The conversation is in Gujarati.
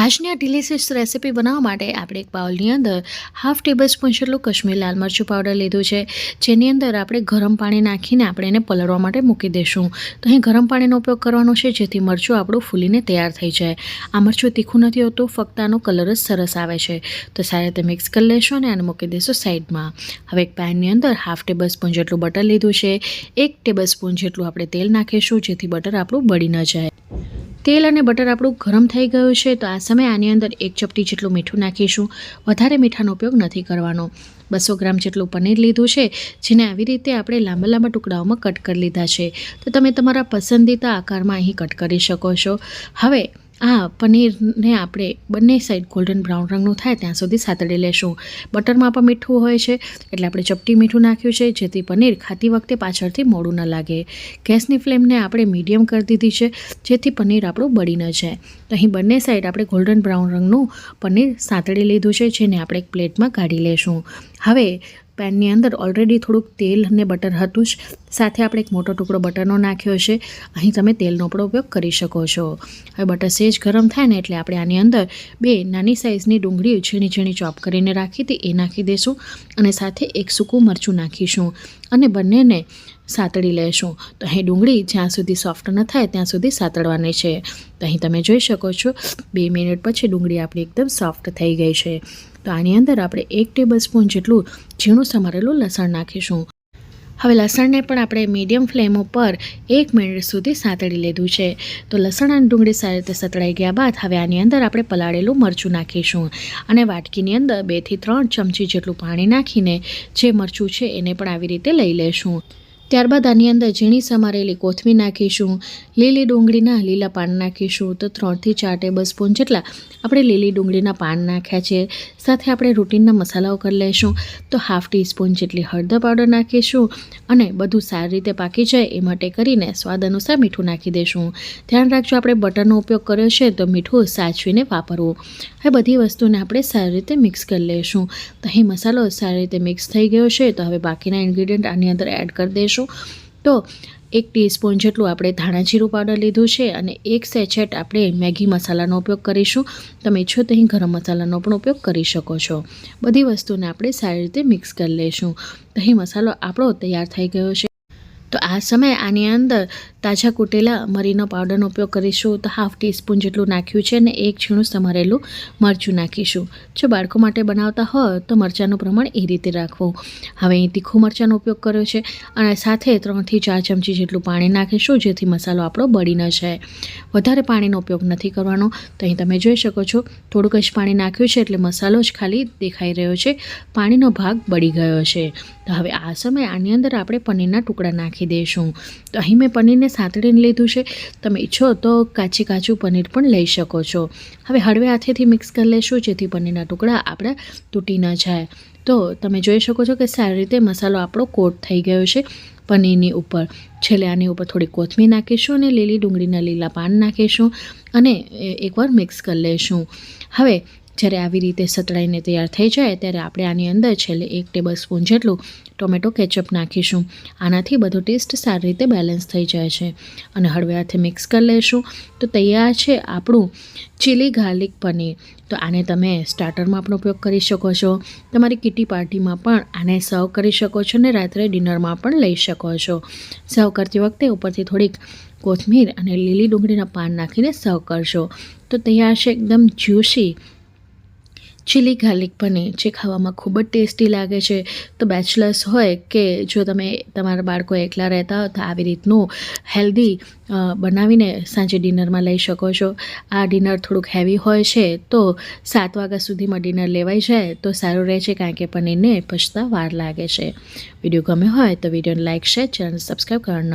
આજની આ ડિલિશિયસ રેસીપી બનાવવા માટે આપણે એક બાઉલની અંદર હાફ ટેબલ સ્પૂન જેટલું કશ્મીર લાલ મરચું પાવડર લીધું છે. જેની અંદર આપણે ગરમ પાણી નાખીને આપણે એને પલળવા માટે મૂકી દઈશું તો અહીં ગરમ પાણીનો ઉપયોગ કરવાનો છે, જેથી મરચું આપણું ફૂલીને તૈયાર થઈ જાય. આ મરચું તીખું નથી હોતું, ફક્ત આનો કલર જ સરસ આવે છે. તો સારી રીતે મિક્સ કરી લેશો અને આને મૂકી દઈશું સાઈડમાં. હવે એક પેનની અંદર હાફ ટેબલ સ્પૂન જેટલું બટર લીધું છે. એક ટેબલ સ્પૂન જેટલું આપણે તેલ નાખીશું, જેથી બટર આપણું બળી ન જાય. તેલ અને બટર આપણું ગરમ થઈ ગયું છે, તો આ સમયે આની અંદર એક ચપટી જેટલું મીઠું નાખીશું. વધારે મીઠાનો ઉપયોગ નથી કરવાનો. બસો ગ્રામ જેટલું પનીર લીધું છે, જેને આવી રીતે આપણે લાંબા લાંબા ટુકડાઓમાં કટ કરી લીધા છે. તો તમે તમારા પસંદીદા આકારમાં અહીં કટ કરી શકો છો. હવે આ પનીરને આપણે બંને સાઈડ ગોલ્ડન બ્રાઉન રંગનું થાય ત્યાં સુધી સાતળી લેશું. બટરમાં પણ મીઠું હોય છે, એટલે આપણે ચપટી મીઠું નાખ્યું છે, જેથી પનીર ખાતી વખતે પાછળથી મોડું ન લાગે. ગેસની ફ્લેમને આપણે મીડિયમ કરી દીધી છે, જેથી પનીર આપણું બળી ન જાય. તો અહીં બંને સાઈડ આપણે ગોલ્ડન બ્રાઉન રંગનું પનીર સાતળી લીધું છે, જેને આપણે એક પ્લેટમાં કાઢી લેશું. હવે પેનની અંદર ઓલરેડી થોડુંક તેલ અને બટર હતું જ. સાથે આપણે એક મોટો ટુકડો બટરનો નાખ્યો છે અહીં તમે તેલનો પણ ઉપયોગ કરી શકો છો. હવે બટર સેજ ગરમ થાય ને એટલે આપણે આની અંદર બે નાની સાઇઝની ડુંગળી ઝીણી ઝીણી ચોપ કરીને રાખી હતી, એ નાખી દઈશું અને સાથે એક સૂકું મરચું નાખીશું. અને બંનેને સાતળી લેશું. તો અહીં ડુંગળી જ્યાં સુધી સોફ્ટ ન થાય, ત્યાં સુધી સાતળવાની છે. તો અહીં તમે જોઈ શકો છો, બે મિનિટ પછી ડુંગળી આપણી એકદમ સોફ્ટ થઈ ગઈ છે. તો આની અંદર આપણે એક ટેબલ સ્પૂન જેટલું ઝીણું સમારેલું લસણ નાખીશું. હવે લસણને પણ આપણે મીડિયમ ફ્લેમ ઉપર એક મિનિટ સુધી સાંતળી લીધું છે. તો લસણ અને ડુંગળી સારી રીતે સતળાઈ ગયા બાદ હવે આની અંદર આપણે પલાળેલું મરચું નાખીશું. અને વાટકીની અંદર બેથી ત્રણ ચમચી જેટલું પાણી નાખીને જે મરચું છે એને પણ આવી રીતે લઈ લેશું. ત્યારબાદ આની અંદર ઝીણી સમારેલી કોથમીર નાખીશું, લીલી ડુંગળીના લીલા પાન નાખીશું તો ત્રણથી ચાર ટેબલ સ્પૂન જેટલા આપણે લીલી ડુંગળીના પાન નાખ્યા છે. સાથે આપણે રૂટીનના મસાલાઓ કરી લઈશું તો હાફ ટીસ્પૂન જેટલી હળદર પાવડર નાખીશું અને બધું સારી રીતે પાકી જાય એ માટે કરીને સ્વાદ અનુસાર મીઠું નાખી દઈશું. ધ્યાન રાખજો આપણે બટરનો ઉપયોગ કર્યો છે તો મીઠું સાચવીને વાપરવું. હવે બધી વસ્તુને આપણે સારી રીતે મિક્સ કરી લઈશું. તો અહીં મસાલો સારી રીતે મિક્સ થઈ ગયો છે તો હવે બાકીના ઇન્ગ્રીડિયન્ટ આની અંદર એડ કરી દઈશું. તો એક ટીસ્પૂન જેટલું આપણે ધાણા જીરું પાવડર લીધું છે અને એક સેચેટ આપણે મેગી મસાલાનો ઉપયોગ કરીશું. તમે ઈચ્છો તો ગરમ મસાલાનો પણ ઉપયોગ કરી શકો છો. બધી વસ્તુને આપણે સારી રીતે મિક્સ કરી લઈશું. તો મસાલો આપણો તૈયાર થઈ ગયો છે. તો આ સમયે આની અંદર તાજા કૂટેલા, મરીનો પાવડરનો ઉપયોગ કરીશું તો હાફ ટીસ્પૂન જેટલું નાખ્યું છે અને એક છીણું સમારેલું મરચું નાખીશું. જો બાળકો માટે બનાવતા હોય તો મરચાંનું પ્રમાણ એ રીતે રાખવું. હવે અહીં તીખું મરચાંનો ઉપયોગ કર્યો છે અને સાથે ત્રણથી ચાર ચમચી જેટલું પાણી નાખીશું જેથી મસાલો આપણો બળી ન જાય. વધારે પાણીનો ઉપયોગ નથી કરવાનો. તો અહીં તમે જોઈ શકો છો થોડુંક જ પાણી નાખ્યું છે એટલે મસાલો જ ખાલી દેખાઈ રહ્યો છે. પાણીનો ભાગ બળી ગયો છે. તો હવે આ સમયે આની અંદર આપણે પનીરના ટુકડા નાખી દઈશું તો અહીં મેં પનીરને સાતળીને લીધું છે. તમે ઈચ્છો તો કાચી કાચું પનીર પણ લઈ શકો છો. હવે હળવે હાથેથી મિક્સ કરી લઈશું જેથી પનીરના ટુકડા આપણા તૂટી ન જાય. તો તમે જોઈ શકો છો કે સારી રીતે મસાલો આપણો કોટ થઈ ગયો છે પનીરની ઉપર. છેલ્લે આની ઉપર થોડી કોથમીર નાખીશું અને લીલી ડુંગળીના લીલા પાન નાખીશું અને એકવાર મિક્સ કરી લઈશું હવે જ્યારે આવી રીતે સતળાઈને તૈયાર થઈ જાય ત્યારે આપણે આની અંદર છેલ્લે એક ટેબલ સ્પૂન જેટલું ટોમેટો કેચઅપ નાખીશું. આનાથી બધો ટેસ્ટ સારી રીતે બેલેન્સ થઈ જાય છે. અને હળવે હાથે મિક્સ કરી લઈશું તો તૈયાર છે આપણું ચીલી ગાર્લિક પનીર. તો આને તમે સ્ટાર્ટરમાં પણ ઉપયોગ કરી શકો છો. તમારી કિટી પાર્ટીમાં પણ આને સર્વ કરી શકો છો અને રાત્રે ડિનરમાં પણ લઈ શકો છો. સર્વ કરતી વખતે ઉપરથી થોડીક કોથમીર અને લીલી ડુંગળીના પાન નાખીને સર્વ કરશો. તો તૈયાર છે એકદમ જ્યુસી ચીલી ગાર્લિક પનીર જે ખાવામાં ખૂબ જ ટેસ્ટી લાગે છે. તો બેચલર્સ હોય કે જો તમે તમારા બાળકો એકલા રહેતા હોય તો આવી રીતનું હેલ્ધી બનાવીને સાંજે ડિનરમાં લઈ શકો છો. આ ડિનર થોડુંક હેવી હોય છે તો સાત વાગ્યા સુધીમાં ડિનર લેવાઈ જાય તો સારું રહે છે કારણ કે પનીરને પચતા વાર લાગે છે. વીડિયો ગમે હોય તો વિડીયોને લાઇક શેર ચેનલ સબસ્ક્રાઈબ કરવાનું